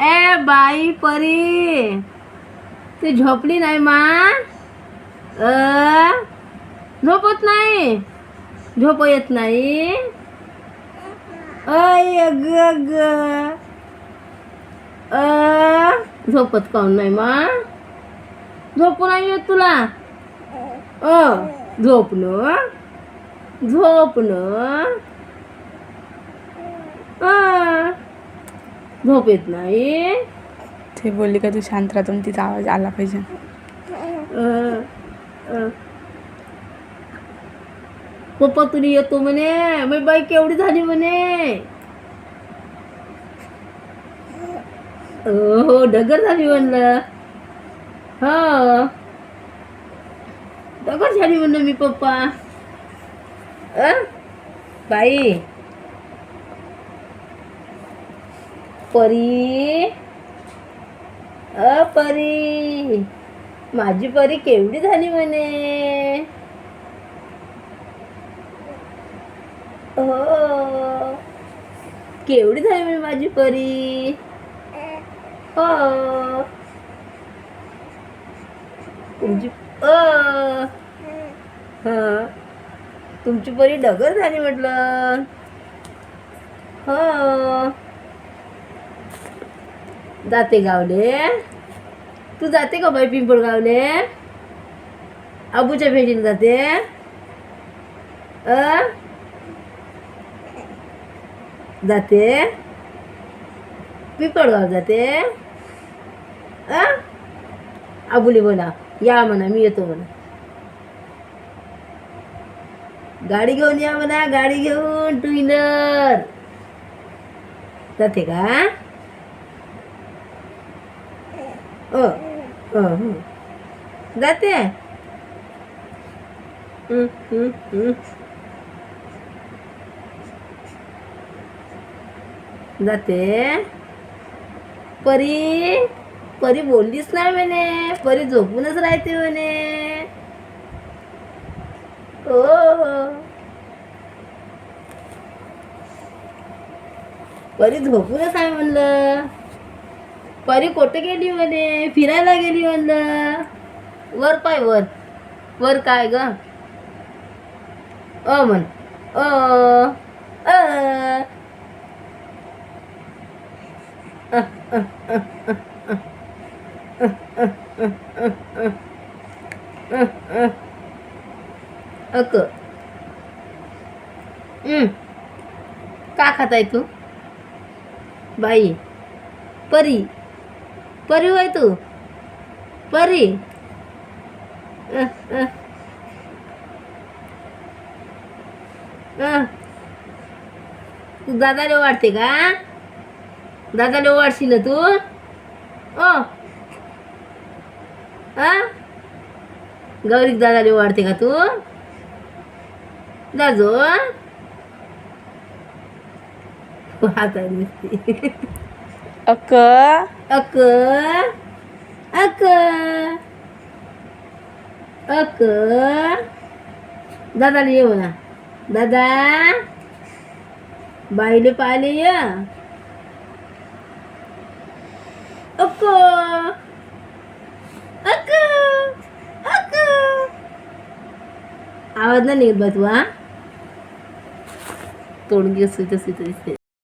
ए बाई परी ती झोपली नाही मा अ झोपत नाही झोप येत नाही अय अग ग अ झोपत काऊन नाही मा झोपू नाही येत तुला अ झोपणं झोपण अ झोप येत नाही. ते बोलली का तू शांत राहतो आणि तिचा आवाज आला पाहिजे. पप्पा तुला येतो म्हणे. मी बाई केवढी झाली म्हणे. हो डगर झाली म्हणलं. हो. डगर झाली म्हणलं मी पप्पा. अ? बाई. परी अ परी माझी परी केवढी झाली म्हणे? हो. केवढी झाली म्हणे माझी परी? हो. तुमची अ. हा. तुमची परी डगर झाली म्हटलं. हो. जाते गावले. तू जाते का बाई पिंपळगावले आबूच्या भेटीला जाते. अ? जाते. पिंपळगाव जाते. अ? आबुली बोला या म्हणा मी येतो म्हणा. गाडी घेऊन या म्हणा गाडी घेऊन टू व्हीलर जाते का? अ हो. जाते. जाते. परी परी बोललीच नाही म्हणे. परी झोपूनच राहते म्हणे. हो. हो. परी झोपूनच आहे म्हणलं. परी कुठे गेली म्हणे? फिरायला गेली म्हणलं. वर पाय वर. वर काय ग? अ म्हण. अ अक. का खाताय तू? बाई. परी. परी होय तू? परी? अ, तू दादाला वाढते का? दादाला वाढशील ना तू? ओ. आ गौरी दादाला वाढते का तू? दाजो हाता दिसते अक अक अक अक दादाला ये म्हणा दादा बाईले पाहिले या अक अक अक आवाज नाही निघत बा तू हा तोंड घेस तसं दिसते